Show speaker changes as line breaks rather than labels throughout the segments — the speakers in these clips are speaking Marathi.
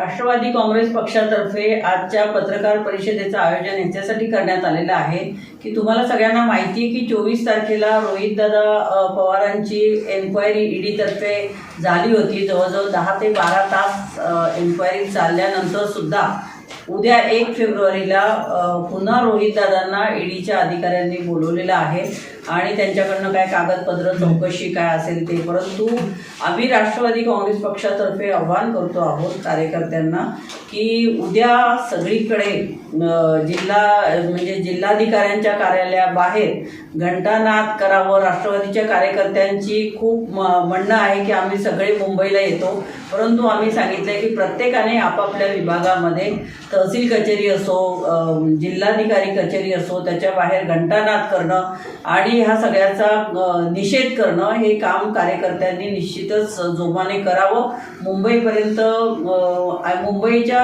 राष्ट्रवादी काँग्रेस पक्षातर्फे आजच्या पत्रकार परिषदेचं आयोजन याच्यासाठी करण्यात आलेलं आहे. की तुम्हाला सगळ्यांना माहिती आहे की चोवीस तारखेला रोहितदादा पवारांची एन्क्वायरी ईडीतर्फे झाली होती. जवळजवळ दहा ते बारा तास एन्क्वायरी चालल्यानंतर सुद्धा उद्या एक फेब्रुवारीला पुन्हा रोहितदादांना ईडीच्या अधिकाऱ्यांनी बोलवलेलं आहे. आणि त्यांच्याकडनं काय कागदपत्र चौकशी काय असेल ते. परंतु आम्ही राष्ट्रवादी काँग्रेस पक्षातर्फे आव्हान करतो आहोत कार्यकर्त्यांना की उद्या सगळीकडे जिल्हा म्हणजे जिल्हाधिकाऱ्यांच्या कार्यालयाबाहेर घंटानाद करावं राष्ट्रवादी राष्ट्रवादीच्या कार्यकर्त्यांची खूप म- म्हणणं आहे की आम्ही सगळे मुंबईला येतो. परंतु आम्ही सांगितलं की प्रत्येकाने आपापल्या विभागामध्ये तहसील कचेरी असो जिल्हाधिकारी कचेरी असो त्याच्या बाहेर घंटानाद करणं आणि ह्या सगळ्याचा निषेध करणं हे काम कार्यकर्त्यांनी निश्चितच जोमाने करावं. मुंबईपर्यंत मुंबईच्या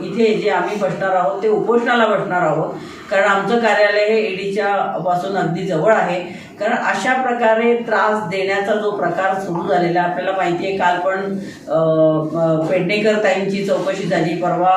इथे जे आम्ही बसणार आहोत ते उपोषणाला बसणार आहोत. कारण आमचं कार्यालय हे ईडीच्या पासून अगदी जवळ आहे. कारण अशा प्रकारे त्रास देण्याचा जो प्रकार सुरू झालेला आपल्याला माहिती आहे काल पण पेडणेकर ताईंची चौकशी झाली परवा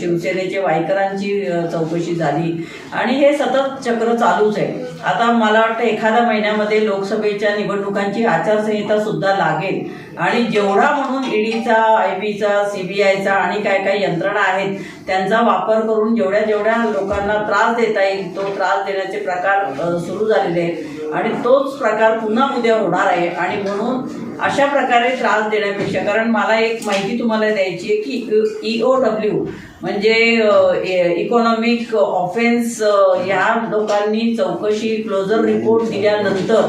शिवसेनेचे वायकरांची चौकशी झाली. आणि हे सतत चक्र चालूच आहे. आता मला वाटतं एखाद्या महिन्यामध्ये लोकसभेच्या निवडणुकांची आचारसंहिता सुद्धा लागेल. आणि जेवढा म्हणून ईडीचा आय बीचा सी बी आयचा आणि काय काय यंत्रणा आहेत त्यांचा वापर करून जेवढ्या जेवढ्या लोकांना त्रास देता येईल तो त्रास देण्याचे प्रकार सुरू झालेले आहेत. आणि तोच प्रकार पुन्हा उद्या होणार आहे. आणि म्हणून अशा प्रकारे त्रास देण्यापेक्षा कारण मला एक माहिती तुम्हाला द्यायची आहे की ई ओ डब्ल्यू म्हणजे इकॉनॉमिक ऑफेन्स या लोकांनी चौकशी क्लोजर रिपोर्ट दिल्यानंतर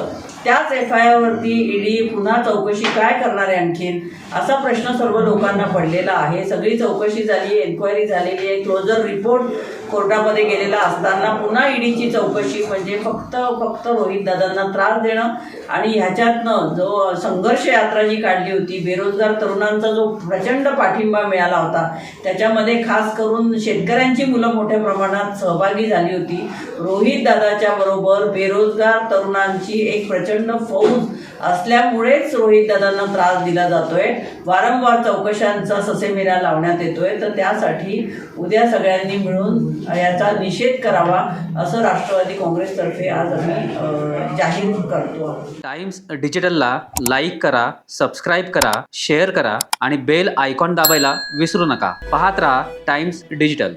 त्याच एफ आय आरवरती ईडी पुन्हा चौकशी काय करणार आहे आणखीन? असा प्रश्न सर्व लोकांना पडलेला आहे. सगळी चौकशी झाली एन्क्वायरी झालेली आहे. क्लोजर रिपोर्ट कोर्टामध्ये गेलेला असताना पुन्हा ईडीची चौकशी म्हणजे फक्त फक्त रोहितदादांना त्रास देणं आणि ह्याच्यातनं जो संघर्ष यात्रा जी काढली होती बेरोजगार तरुणांचा जो प्रचंड पाठिंबा मिळाला होता त्याच्यामध्ये खास करून शेतकऱ्यांची मुलं मोठ्या प्रमाणात सहभागी झाली होती. रोहित दादाच्या बरोबर बेरोजगार तरुणांची एक प्रचंड फौज असल्यामुळेच रोहित दादांना त्रास दिला जातोय. वारंवार चौकशांचा ससेमिरा लावण्यात येतोय. तर त्यासाठी उद्या सगळ्यांनी मिळून याचा निषेध करावा असं राष्ट्रवादी काँग्रेसतर्फे आज आम्ही जाहीर करतो
टाइम्स डिजिटलला लाईक करा सबस्क्राईब करा शेअर करा आणि बेल आयकॉन दाबायला विसरू नका. पाहत राहा टाइम्स डिजिटल.